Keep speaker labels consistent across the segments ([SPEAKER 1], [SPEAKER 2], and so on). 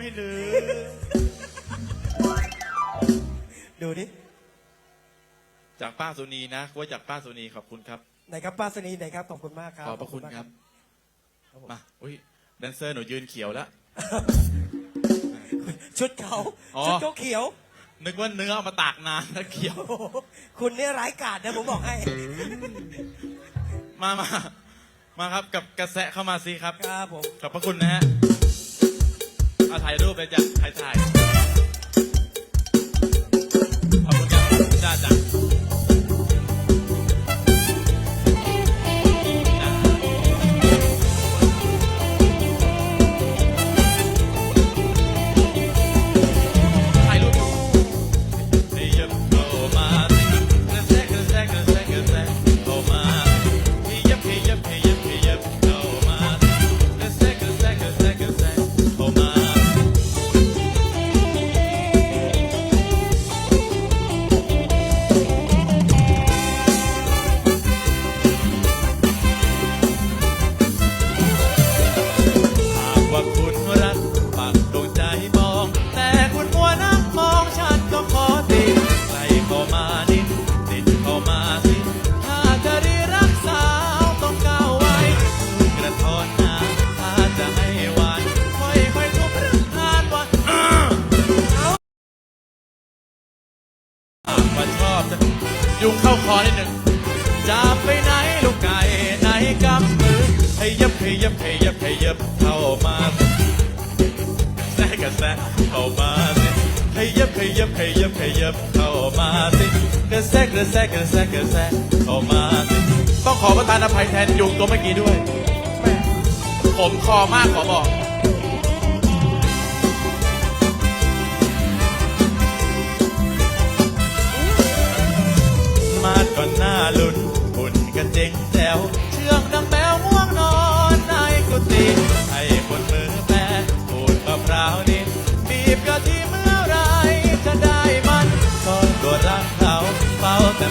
[SPEAKER 1] ไม่ลืม
[SPEAKER 2] ดูดิ
[SPEAKER 1] จากป้าสุนีนะว่าจากป้าสุนีขอบคุณครับ
[SPEAKER 2] ไหนครับป้าสนีไหนครับขอบคุณมากครับ
[SPEAKER 1] ขอบพระคุณ
[SPEAKER 2] มาก
[SPEAKER 1] ครับมาอุ้ยแดนเซอร์หนูยืนเขียวแล้ว
[SPEAKER 2] ชุดเขา
[SPEAKER 1] อ๋อ
[SPEAKER 2] ชุดเขาเขียว
[SPEAKER 1] นึกว่าเนื้อเอามาตากนานแล้วเขียว
[SPEAKER 2] โอ้โหคุณเนี่ยร้ายกาจนะผมบอกให้
[SPEAKER 1] มามามาครับกับกระแสเข้ามาสิครับ
[SPEAKER 2] ครับผม
[SPEAKER 1] ขอบพระคุณนะฮะ เอาถ่ายรูปเลยจ้ะถ่ายถ่าย อบจะยุงเข้าคอนิดหนึ่งจะไปไหนลูกไก่ไหนกำมือให้ยับให้ยับให้ยับให้ยับเข้ามาแทรกกะแสเข้ามาสิให้ยับให้ยับให้ยับให้ยับเข้ามาสิกระแสกระแสกระแสกระแสเข้ามาสิต้องขอประทานอภัยแทนยุงตัวเมื่อกี้ด้วยแม่ผมคอมากขอบอก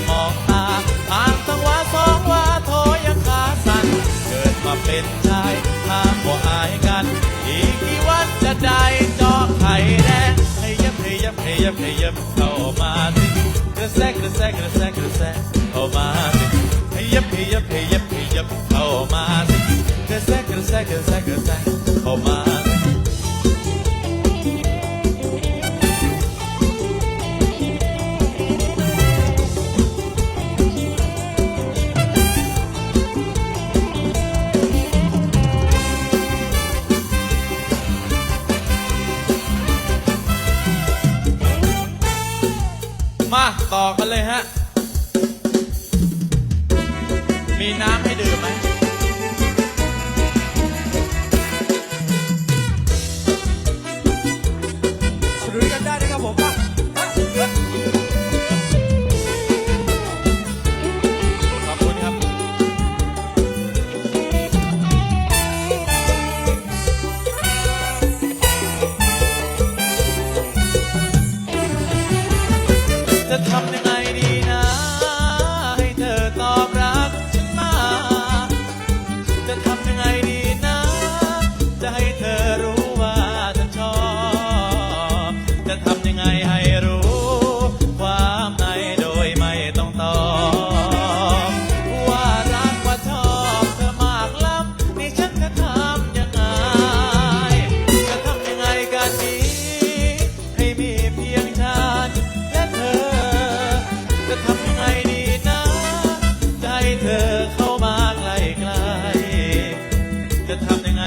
[SPEAKER 1] มองตาอ่านสังวาสองวาโทยังขาสั่นเกิดมาเป็นชายห้ามบ่อายกัน อีกกี่วันจะได้จาะไข่แดงให้ยับให้ยับให้ยับให้ยับเข้ามาสิกระแสกระแสกระแสกระแสเข้ามาสิให้ยับให้ยับให้ยับให้ยับเข้ามาสิกระแสกระแสกระแสกระ มาต่อกันเลยฮะ มีน้ำให้ดื่มไหม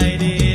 [SPEAKER 1] ล้ๆ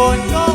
[SPEAKER 1] Lord God.